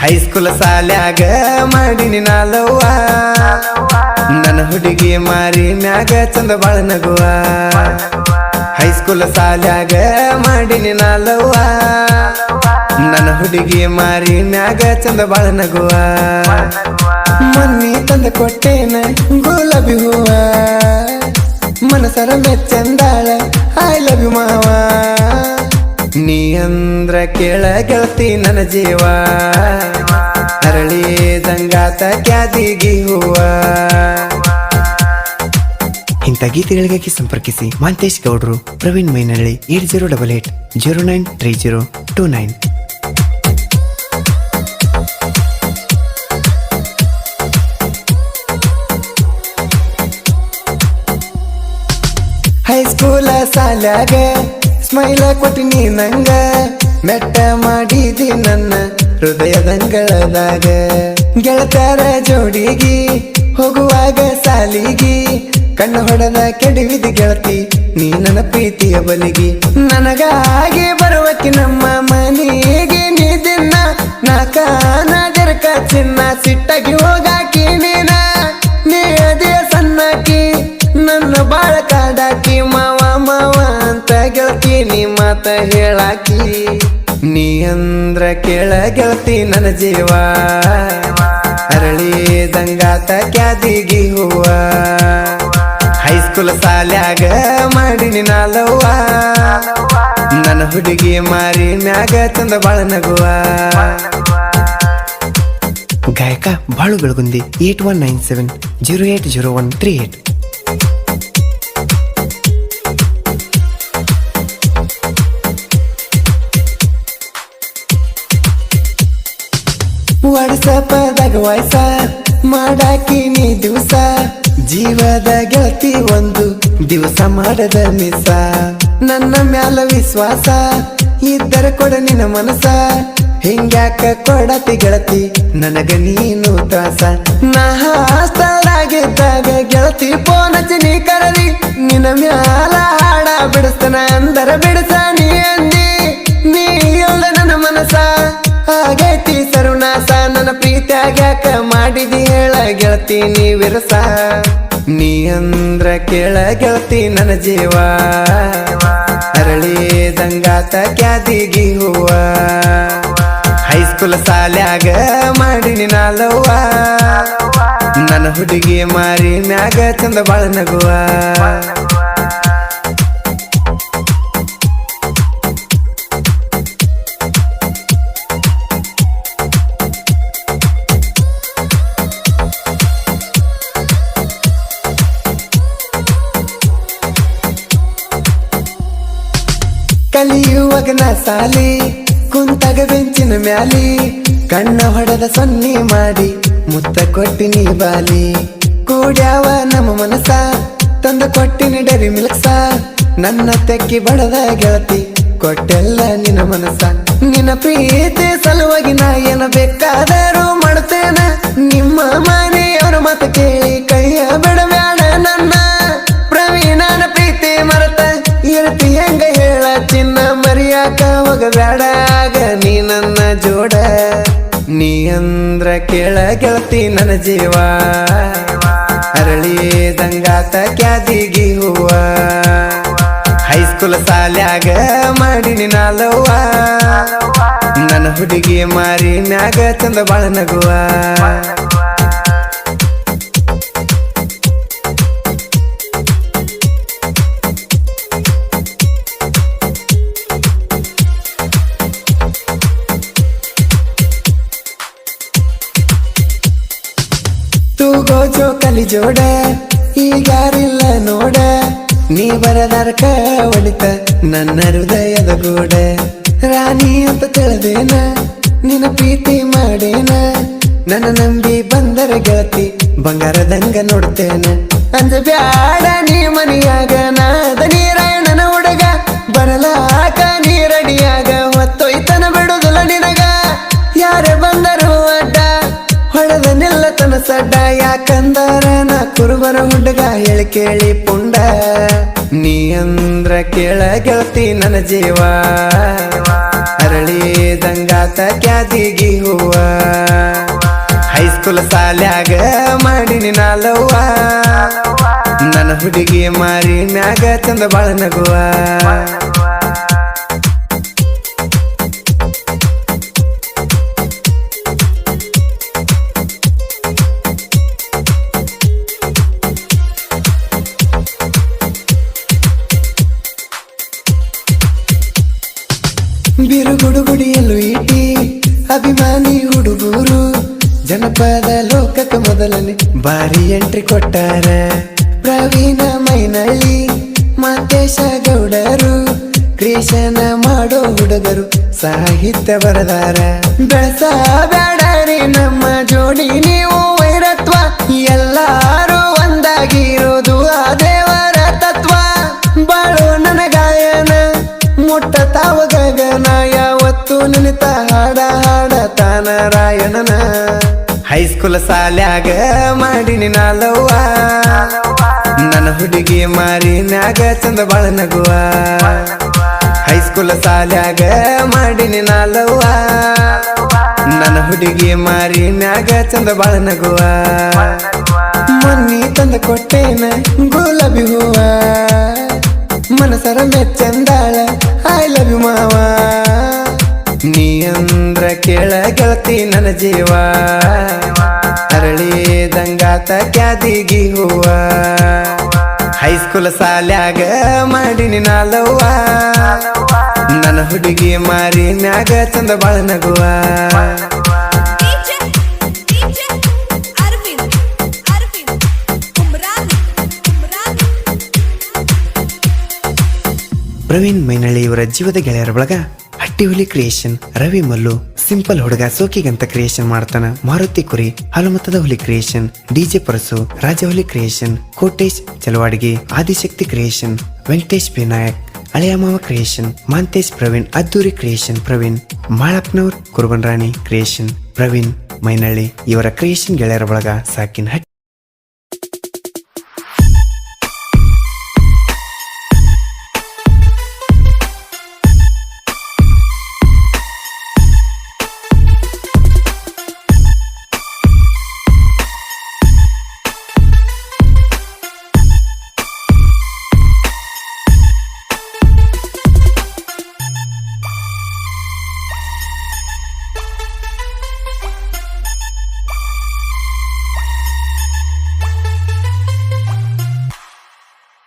High school ಸಾಲ್ಯಾಗ ಮಾಡಿನಿ ನಾಲವ್ವ. ನನ್ನ ಹುಡುಗಿ ಮಾರಿ ಮ್ಯಾಗ ಚಂದ ಬಾಳ ನಗುವ. ಹೈಸ್ಕೂಲ್ ಸಾಲ್ಯಾಗ ಮಾಡಿನಿ ನಾಲವ್ವ. ನನ್ನ ಹುಡುಗಿ ಮಾರಿ ಮ್ಯಾಗ ಚಂದ ಬಾಳ ನಗುವ. ಮನ್ನಿ ತಂದ ಕೊಟ್ಟೇನ ಗುಲಾಬಿ ಹೂವ. ಮನಸರ ಮೆಚ್ಚಂದಾಳ ಐ ಲವ್ ಯು ನೀ ಅಂದ್ರ ಕೇಳ ಗೆಳತಿ ನನ್ನ ಜೀವ. ಅರಳಿ ದಂಗಾತ ಕ್ಯಾದಿಗಿ ಹೂವ. ಇಂಥ ಗೀತೆಗಳಿಗಾಗಿ ಸಂಪರ್ಕಿಸಿ ಮಾಂತೇಶ್ ಗೌಡ್ರು Praveen Mainalli eight zero double eight zero nine three zero two nine. ಹೈಸ್ಕೂಲ ಸಾಲ್ಯಾಗ ಸ್ಮೈಲ ಕೊಟ್ಟಿನಿ ನಂಗ. ಮೆಟ್ಟ ಮಾಡಿದಿ ನನ್ನ ಹೃದಯದಂಗಳದಾಗ ಗೆಳತರ ಜೋಡಿಗಿ, ಹೋಗುವಾಗ ಸಾಲಿಗಿ. ಕಣ್ಣು ಹೊಡೆದ ಕೆಡಿವಿದಿ ಗೆಳತಿ, ನೀ ನನ್ನ ಪ್ರೀತಿಯ ಬಲಿಗಿ. ನನಗಾಗಿ ಬರುವಕಿ ನಮ್ಮ ಮನೆಗೆ ನೀ ದಿನ ನಾ ಜರಕ ಚಿನ್ನ ಸಿಟ್ಟಾಗಿ ಹೋಗಾಕಿ ನೀನ. ನೀ ಅದೇ ಸಣ್ಣಕಿ, ನನ್ನ ಬಾಳ ಕಾಡಾಕಿ. ಮಾವ ಮಾವ ಅಂತ ಗೆಳತಿ, ನೀ ಮಾತ ಹೇಳಾಕಿ. ನೀ ಅಂದ್ರ ಕೇಳ ಗೆಳತಿ ನನ್ನ ಜೀವ. ಅರಳಿ ದಂಗಾತ ಕ್ಯಾದಿಗಿ ಹೂವ. ಹೈಸ್ಕೂಲ್ ಸಾಲ್ಯಾಗ ಮಾಡಿನಿ ನಾಲವ್ವ. ನನ್ನ ಹುಡುಗಿ ಮಾರಿ ಮ್ಯಾಗ ಚಂದ ಬಾಳ ನಗುವ. ಗಾಯಕ Balu Belagundi eight one nine seven zero eight zero one three eight ವಾಟ್ಸಪ್ಪದಾಗ ವಾಯ್ಸ ಮಾಡಾಕಿನಿ ದಿವಸ. ಜೀವದ ಗೆಳತಿ ಒಂದು ದಿವಸ ಮಾಡದ ಮಿಸ. ನನ್ನ ಮ್ಯಾಲ ವಿಶ್ವಾಸ, ಇದ್ದರ ಕೊಡ ನಿನ್ನ ಮನಸ. ಹಿಂಗ್ಯಾಕ ಕೊಡತಿ ಗೆಳತಿ, ನನಗ ನೀನು ತ್ರಾಸ. ನಾ ಗೆಳತಿ ಫೋನ್ ಹಚ್ಚಿ ನೀ ಕರದಿ, ನಿನ್ನ ಮ್ಯಾಲ ಹಾಡ ಬಿಡಿಸ್ತಾನ ಅಂದರ ಬಿಡಿಸ ನೀ ನನ್ನ ಪ್ರೀತಿಯಾಗ್ಯಾಕ ಮಾಡಿದಿ ಹೇಳ ಗೆಳತಿ ನೀವಿರಸ? ನೀ ಅಂದ್ರ ಕೇಳ ಗೆಳತಿ ನನ್ನ ಜೀವ. ಅರಳಿ ದಂಗಾತ ಕ್ಯಾದಿಗಿ ಹೂವ. ಹೈಸ್ಕೂಲ್ ಸಾಲ್ಯಾಗ ಮಾಡಿನಿ ನಾಲವ್ವ. ನನ್ನ ಹುಡುಗಿ ಮಾರಿ ಮ್ಯಾಗ ಚಂದ ಬಾಳ ನಗುವ. ಕಲಿಯುವಾಗ ನಾ ಸಾಲಿ, ಕುಂತಗ ಬೆಂಚಿನ ಮ್ಯಾಲಿ, ಕಣ್ಣ ಹೊಡೆದ ಸೊನ್ನಿ ಮಾಡಿ, ಮುತ್ತ ಕೊಟ್ಟಿನಿ ಬಾಲಿ. ಕೂಡ್ಯಾವ ನಮ್ಮ ಮನಸ ತಂದ ಕೊಟ್ಟಿನಿ ಡರಿ ಮಿಲ್ಕ್ಸ. ನನ್ನ ತೆಕ್ಕಿ ಬಡದ ಗೆಳತಿ, ಕೊಟ್ಟೆಲ್ಲ ನಿನ್ನ ಮನಸ ನಿನ್ನ ಪ್ರೀತಿ ಸಲುವಾಗಿ ನಾ ಏನ ಬೇಕಾದರೂ ಮಾಡ್ತೇನೆ. ನಿಮ್ಮ ಮನೆಯವರು ಮಾತು ಕೇಳಿ ಕೈಯ ಬಿಡಬೇಡ. ಹೋಗಬೇಡ ನೀ ನನ್ನ ಜೋಡ. ನೀ ಅಂದ್ರ ಕೇಳ ಗೆಳತಿ ನನ್ನ ಜೀವ. ಅರಳಿ ದಂಗಾತ ಕ್ಯಾದಿಗಿ ಹೂವ. ಹೈಸ್ಕೂಲ್ ಸಾಲ್ಯಾಗ ಮಾಡಿನಿ ನಾಲವ್ವ. ನನ್ನ ಹುಡುಗಿ ಮಾರಿ ಮ್ಯಾಗ ಚಂದ ಬಾಳ ನಗುವ. ಜೋಕಲಿ ಜೋಡ ಈಗಾರಿಲ್ಲ ನೋಡ. ನೀ ಬರದಾರಕ ಒಡಿತ ನನ್ನ ಹೃದಯದ ಗೋಡ. ರಾಣಿ ಅಂತ ತಿಳಿದೇನ, ನಿನ್ನ ಪ್ರೀತಿ ಮಾಡೇನ. ನನ್ನ ನಂಬಿ ಬಂದರೆ ಗೆಳತಿ, ಬಂಗಾರದಂಗ ನೋಡ್ತೇನೆ. ಅಂದ ಬ್ಯಾಡ ನೀ ಮನಿಯಾಗ ಸಡ್ಡ ಯಾಕಂದರ ನಾ ಕುರುಬರ ಹುಡುಗ ಹೇಳಿ ಕೇಳಿ ಪುಂಡ. ನೀ ಅಂದ್ರ ಕೇಳ ಗೆಳತಿ ನನ್ನ ಜೀವ. ಅರಳಿ ಅರಳಿದಂಗಾತ ಕ್ಯಾದಿಗಿ ಹೂವ. ಹೈಸ್ಕೂಲ್ ಸಾಲ್ಯಾಗ ಮಾಡಿನಿ ನಾಲವ್ವ. ನನ್ನ ಹುಡುಗಿ ಮಾರಿ ಮ್ಯಾಗ ಚಂದ ಬಾಳ ನಗುವ. ಬಿರುಗುಡುಗುಡಿಯಲು ಇಟ್ಟಿ ಅಭಿಮಾನಿ ಹುಡುಗರು. ಜನಪದ ಲೋಕಕ್ಕ ಮೊದಲನೇ ಬಾರಿ ಎಂಟ್ರಿ ಕೊಟ್ಟಾರ. ಪ್ರವೀಣ ಮೈನಳ್ಳಿ, ಮಾತೇಶ ಗೌಡರು ಕ್ರೀಶನ ಮಾಡೋ ಹುಡುಗರು, ಸಾಹಿತ್ಯ ಬರದಾರ. ಬೆಳಸ ನಮ್ಮ ಜೋಡಿ ತಾನರಾಯಣನ ಹೈಸ್ಕೂಲ್ ಸಾಲ್ಯಾಗ ಮಾಡಿನಿ ನಾಲವ್ವ. ನನ್ನ ಹುಡುಗಿ ಮಾರಿ ನ್ಯಾಗ ಚಂದ ಬಾಳ ನಗುವ. ಹೈಸ್ಕೂಲ್ ಸಾಲ್ಯಾಗ ಮಾಡಿನಿ ನಾಲವ್ವ. ನನ್ನ ಹುಡುಗಿ ಮಾರಿ ನ್ಯಾಗ ಚಂದ ಬಾಳ ನಗುವ. ಮೊನ್ನೆ ತಂದ ಕೊಟ್ಟೇನ ಗುಲಾಬಿ ಹೂವ. ಮನಸರ ಮೆಚ್ಚಂದಾಳ. ಗೆಳತಿ ನನ್ನ ಜೀವ. ಅರಳಿದಂಗಾತ ಕ್ಯಾದಿಗಿ ಹೂವ. ಹೈಸ್ಕೂಲ್ ಸಾಲ್ಯಾಗ ಮಾಡಿನಿ ನಾಲವ್ವ. ನನ್ನ ಹುಡುಗಿ ಮಾರಿ ಮ್ಯಾಗ ಚಂದ ಬಾಳ ನಗುವ. ಪ್ರವೀಣ್ ಮೈನಳ್ಳಿ ಇವರ ಜೀವದ ಗೆಳೆಯರ ಬಳಗ ಹಟ್ಟಿ ಹುಲಿ ಕ್ರಿಯೇಷನ್ ರವಿ ಮಲ್ಲು. ಸಿಂಪಲ್ ಹುಡುಗ ಸೋಕಿಗಂತ ಕ್ರಿಯೇಷನ್ ಮಾಡ್ತಾನ. ಮಾರುತಿ ಕುರಿ, ಹಲಮತದ ಹುಲಿ creation DJ Parasu, Raja Huli creation Kotesh ಚಲವಾಡಿಗೆ, ಆದಿಶಕ್ತಿ ಕ್ರಿಯೇಷನ್ ವೆಂಕಟೇಶ್ ವಿನಾಯಕ್, ಹಳೆಯ ಮಾವ ಕ್ರಿಯೇಷನ್ ಮಾಂತೇಶ್ ಪ್ರವೀಣ್, ಅದ್ದೂರಿ ಕ್ರಿಯೇಷನ್ ಪ್ರವೀಣ್, ಮಾಳಪ್ನವ್ರ್ ಕುರುಬನ್ ರಾಣಿ ಕ್ರಿಯೇಷನ್ ಪ್ರವೀಣ್, ಮೈನಳ್ಳಿ ಇವರ ಕ್ರಿಯೇಷನ್ ಗೆಳೆಯರ ಬಳಗ ಸಾಕಿನ